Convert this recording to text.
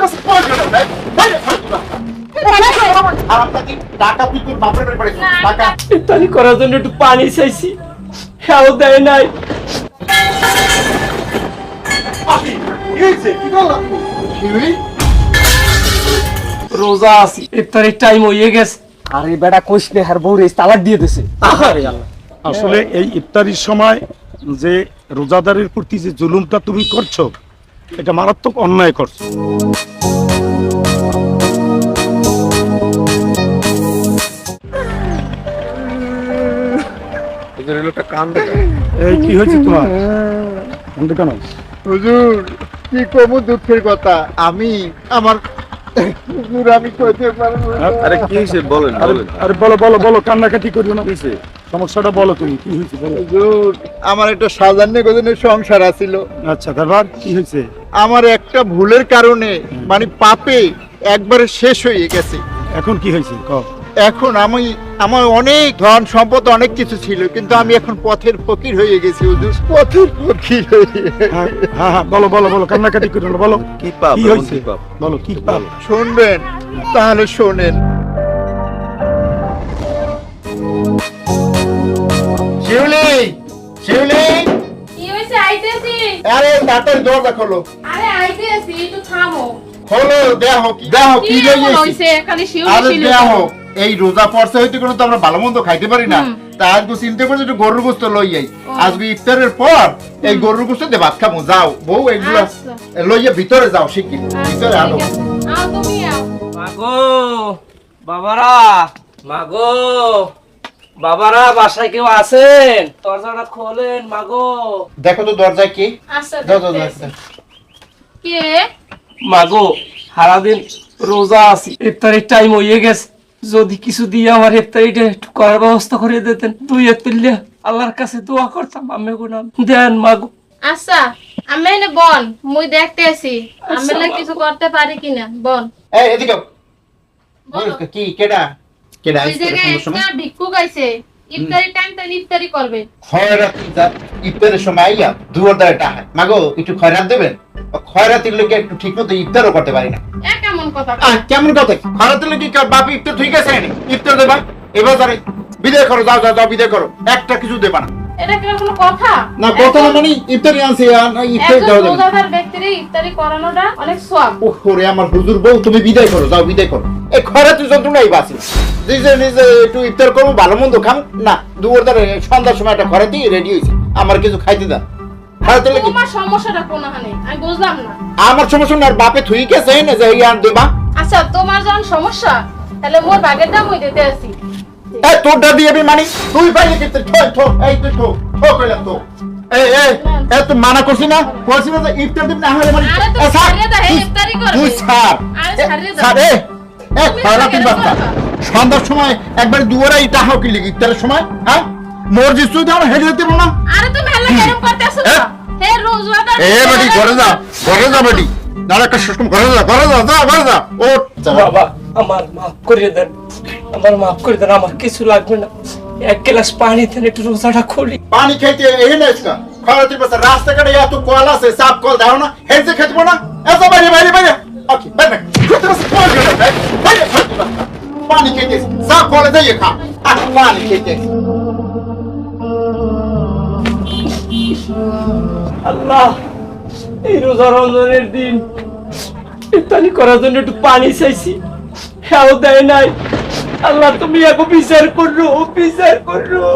মাছ কই গেল ভাই বাইরে আর আপনাকে টাকা তুই তোর। বাপের বাড়ি পাঠিয়েছিস টাকা ইফতারি করার জন্য একটু পানি চাইছি। হ্যাঁ দেয় নাই। রোজা আছি ইফতারের টাইম হয়ে গেছে। আরে বেটা কইস নে হার বউরে তালাক দিয়ে দিছে। আরে আল্লাহ। আসলে এই ইফতারির সময় যে রোজাদারের প্রতি যে জুলুমটা তুমি করছ এটা মারাত্মক অন্যায় করছ। এই কি হয়েছে তোমার? কান্দে কেন হুজুর কি কমু দুঃখের কথা? আমি আমার হুজুর আমি কইতে পারব না। আরে কি হয়েছে? বলেন আরে বলেন। আরে বলো বলো বলো কান্নাকাটি করিও না। সমস্যাটা বলো তুমি কি হয়েছে বলো। হুজুর আমার একটা সাজান্য গোজনের সংসার আছিল। আচ্ছা তারপর কি হয়েছে? আমার একটা ভুলের কারণে মানে পাপে একবারে শেষ হয়ে গেছে। এখন কি হয়েছে? এখন আমি আমার অনেক ধন সম্পদ অনেক কিছু ছিল কিন্তু আমি এখন পথের ফকির হয়ে গেছি হুজুর। পথের ফকির হয়ে হ্যাঁ হ্যাঁ হ্যাঁ, বলো বলো বলো কান্নাকাটি করিও না বলো। কি পাপ কি হয়েছে? কি পাপ? বলো কি পাপ? শুনবেন তাহলে শোনেন। শিউলি শিউলি। আইতেছি। আরে দাঁতের দরজা খোলো। আরে আইতেছি একটু থামো। খোলো দেহ দেহ কি কি এমন লইয়েছি হইছে? খালি শিউলি আরে শিউলি এই রোজা পড়ছে হইতে কোনো তো আমরা ভালো মন্দ খাইতে পারি না। তা আজকে চিন্তা করছি একটু গরুর গোস্ত লই যাই আজকে ইফতারের পর এই গরুর গোস্ত দিয়ে ভাত খাব। যাও বউ এগুলো আচ্ছা। লইয়া ভিতরে যাও শিখি আচ্ছা, ভিতরে আও। মাগো বাবারা মাগো। বাবারা বাসায় কেউ আছেন? দরজাটা খোলেন মাগো। দেখো তো দরজায় কে? আচ্ছা। কে? মাগো সারাদিন রোজা আছি। ইফতারের টাইম হয়ে গেছে। যদি কিছু দিয়ে আমার ইফতারিটা একটু করার ব্যবস্থা করে দিতেন। দুই তুললে আল্লাহর কাছে দোয়া করতাম। আমি গুনাম দেন মাগো। আচ্ছা আমি এনে বন মুই দেখতে আছি আমি না কিছু করতে পারি কিনা? বন। এই এদিকে। কি কেডা? ভিক্ষুক আইছে ইফতারি টাইম তাই ইফতারি করবে। খয়রাতি ইফতারের সময় আইয়া দুয়ার দ্বারা টাকা মাগো একটু খয়রাত দেবেন? খয়রাতির লোকে একটু ঠিক মতো ইফতারও করতে পারি না। এ কেমন কথা? কেমন কথা? খয়রাতির লোকে কার বাপ ইফতার ঠিক আছে ইফতার দেবা? এবার বিদায় করো যাও যাও বিদায় করো। একটা কিছু দেবা না। এটা কি কোনো কথা? না কথা মানে ইফতারি আনছি ইফতারি ব্যক্তির ইফতারি করানোটা অনেক আমার হুজুর বউ তুমি বিদায় করো যাও বিদায় করো। এই যন্ত্রণাই বাঁচি নিজে নিজে একটু ইফতার করব ভালো মন্দ খাম। না সন্ধ্যার সময় একটা খয়রাতি রেডি হয়েছে। আমার কিছু খাইতে দাও। তোমার সমস্যাটা কোন হানে? আমি বুঝলাম না। আমার সমস্যা না বাপে থুই গেছে না যে ইয়ান দেবা। আচ্ছা তোমার যখন সমস্যা তাহলে মোর বাগের দাম ওই দিতে আসি এই তোরটা দিয়ে আমি মানি তুই পাইলে কিন্তু ঠো ঠো এই তো ঠো ঠো কইলাম তো এই এই এই তো মানা করছি না করছি না যে ইফতার দিন না হলে মানে। তুই- ইফতারি করবে। তুই ছাড় আরে ছাড়িয়ে দাও। ছাড়, এ, এ, তুমি খয়রাতির ছাড়িয়ে বাচ্চা। সন্ধ্যার সময় একবার দুয়ারে ইটা হোক লিখি? ইফতারের সময় হ্যাঁ? মোর জিসু দাও হেডে দিতে না। আরে তুমি হেলা কেরম করতে আসো এ? হে রোজওয়াদার এ বেটি ঘরে যা ঘরে যা বেটি। নাহলে একটা সিস্টেম ঘরে যা ঘরে যা যা ঘরে যা ও বাবা আমার মাফ করে দেন। আমার মাফ করে দেন আমার কিছু লাগবে না। এক গ্লাস পানি দেন একটু রোজাটা খুলি। পানি খাইতে এই না। ইসকা খরাতির পাশে রাস্তাঘাটে এত কল আছে সাপ কল দাও না হেঁটে খেতে না। এত বাইরে বাইরে খাইতে সাপ কলে যাইয়ে খা। আর পানি খাইতে আল্লাহ, এই রোজা রমজানের দিন ইফতারি করার জন্য একটু পানি চাইছি। হ্যাঁ দেয় নাই। আল্লাহ, তুমি এখন বিচার করো বিচার করো।